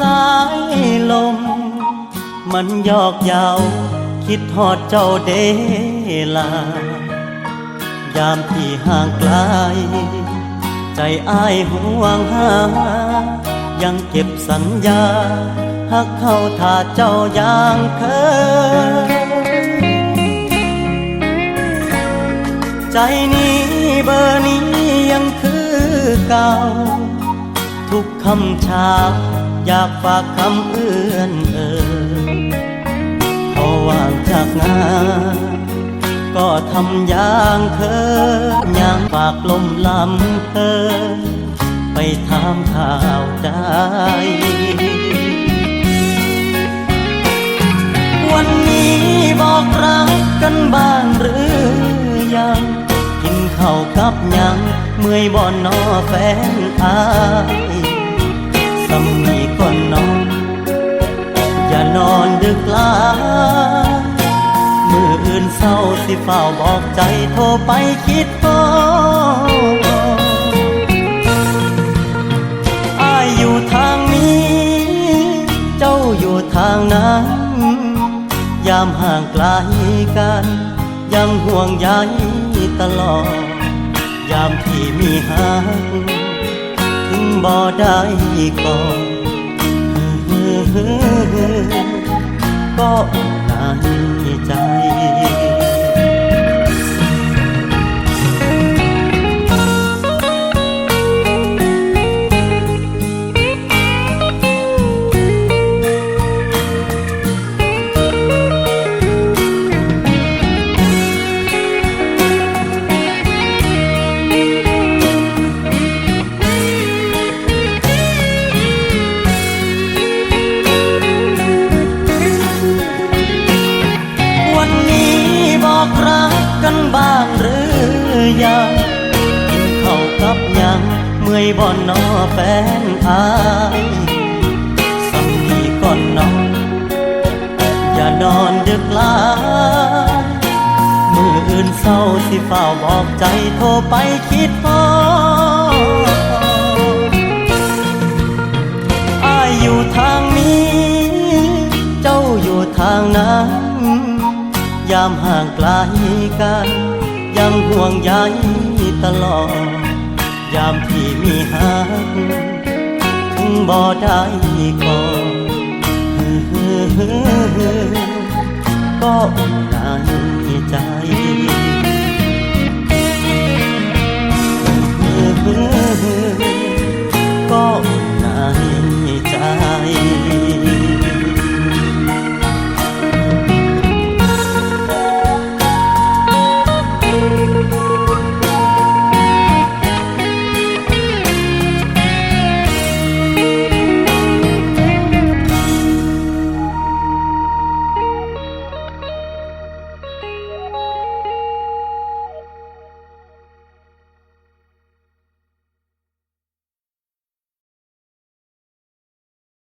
สายลม มันยอกยาว คิดทอดเจ้าเดลา ยามที่ห่างไกล ใจอ้ายห่วงหา ยังเก็บสัญญาหักเข้าถ้าเจ้าอย่างเคยใจนี้เบอร์นี้ยังคือเก่า ทุกคำชา อยากฝากคำเอื้อนเอ่ยพอว่างจากงาน ก็ทำอย่างเคยอย่างฝากลมลำเพอไปถามข่าวใจวันนี้บอกรักกันบ้างหรือยัง กินข้าวกับยัง เมื่อยบ่อนนอแฟนอายำนีก่อนนอน อย่านอนดึกลามืออื่นเศร้าสิเฝ้าบอกใจโทรไปคิดพออายอยู่ทางนี้ เจ้าอยู่ทางนั้น ยามห่างไกลกัน ยังห่วงใยตลอด ยามที่มีหักถึง บ่ได้ก่อนก็ในใจ กันบ้างหรือยังกินข้าวกับยังเมื่อยบ่อนนอแฟนอายสังนีก่อนนอนอย่านอนดึกลามืออื่นเศร้าสิเฝ้าบอกใจโทรไปคิดพออายอยู่ทางนี้ เจ้าอยู่ทางนั้น ยามห่างไกลกัน ยังห่วงใยตลอด ยามที่มีหักถึงบ่ได้ก่อนก็อุ่นใจใจ